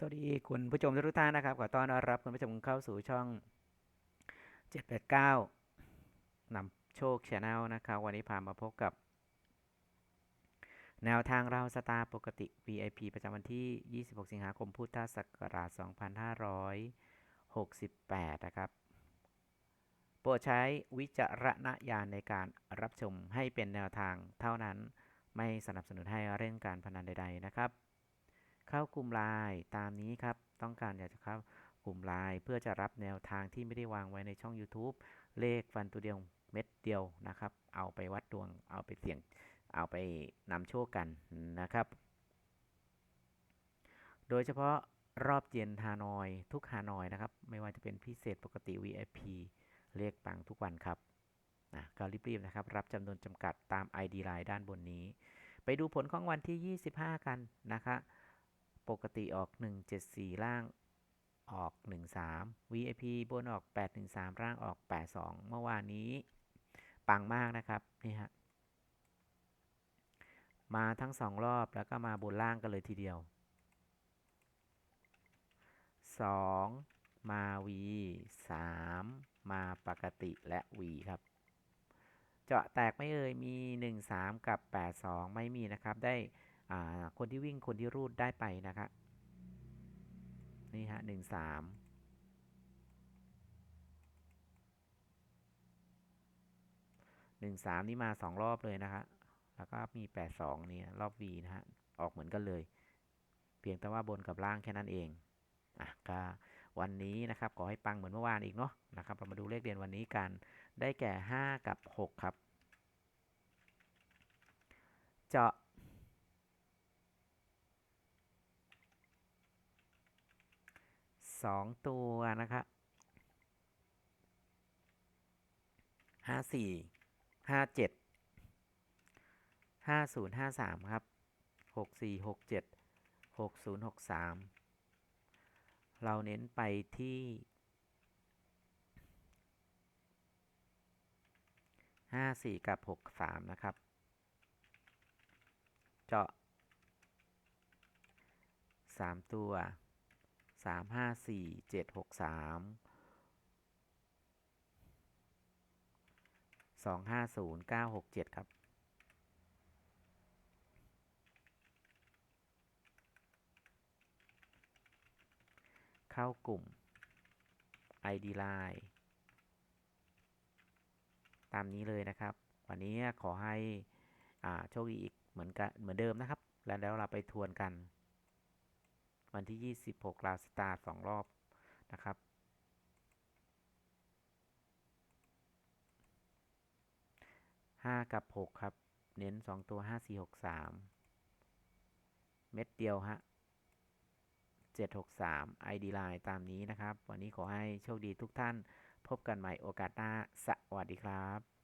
สวัสดีคุณผู้ชมทุกท่านนะครับขอต้อนรับคุณผู้ชมเข้าสู่ช่อง 789นำโชคชาแนลนะครับวันนี้พามาพบกับ แนวทางเราสตาร์ปกติ VIP ประจำวันที่ 26 สิงหาคมพุทธศักราช 2568 นะครับ โปรดใช้วิจารณญาณในการรับชมให้เป็นแนวทางเท่านั้นไม่สนับสนุนให้เล่นการพนันใด ๆ นะครับ เข้ากลุ่มไลน์ตามนี้ครับ ต้องการอยากจะเข้ากลุ่มไลน์เพื่อจะรับแนวทางที่ไม่ได้วางไว้ในช่อง YouTube เลขฟันตัวเดียวเม็ดเดียวนะครับ เอาไปวัดดวง เอาไปเสี่ยง เอาไปนำโชคกันนะครับ โดยเฉพาะรอบเย็นฮานอย ทุกฮานอยนะครับ ไม่ว่าจะเป็นพิเศษปกติ VIP เลขปังทุกวันครับนะก็รีบๆนะครับ รับจำนวนจำกัดตาม ID ไลน์ด้านบนนี้ ไปดูผลของวันที่ 25 กันนะคะ ปกติออก 174 ล่างออก 13 VIP บนออก 813ล่างออก 82 เมื่อวานนี้ ปังมากนะครับ นี่ฮะ มาทั้งสองรอบแล้วก็มาบนล่างกันเลยทีเดียว 2 มา V 3 มาปกติและ V ครับ เจาะแตกไม่เอ่ยมี 1 3 กับ 8 2 ไม่มีนะครับได้ คนที่วิ่งคนที่รูดได้ไปนะครับนี่ฮะหนึ่งสามหนึ่งสามนี่มาสองรอบเลยนะฮะแล้วก็มีแปดสองนี่รอบ V นะฮะออกเหมือนกันเลย เพียงแต่ว่าบนกับล่างแค่นั้นเองอะก็วันนี้นะครับขอให้ปังเหมือนเมื่อวานอีกเนาะนะครับเรามาดูเลขเด่นวันนี้กันได้แก่ 5 กับ 6 ครับ เจาะ สองตัวนะครับห้าสี่ห้าเจ็ดห้าศูนย์ห้าสามครับหกสี่หกเจ็ดหกศูนย์หกสามเราเน้นไปที่ห้าสี่กับหกสามนะครับ เจาะสามตัวามห้าสี่เจ็ดหกสามสองห้าศูนย์เก้าหกเจ็ดครับ เข้ากลุ่ม ID Line ตามนี้เลยนะครับ วันนี้ขอให้อาโชคดีอีกเหมือนกันเหมือนเดิมนะครับ แล้วเราไปทวนกัน วันที่ 26 ลาสตาร์สองรอบนะครับ5กับ6ครับ เน้น2ตัว5 4 6 3เม็ดเดียวฮะ763 ID Line ตามนี้นะครับ วันนี้ขอให้โชคดีทุกท่าน พบกันใหม่โอกาสหน้า สวัสดีครับ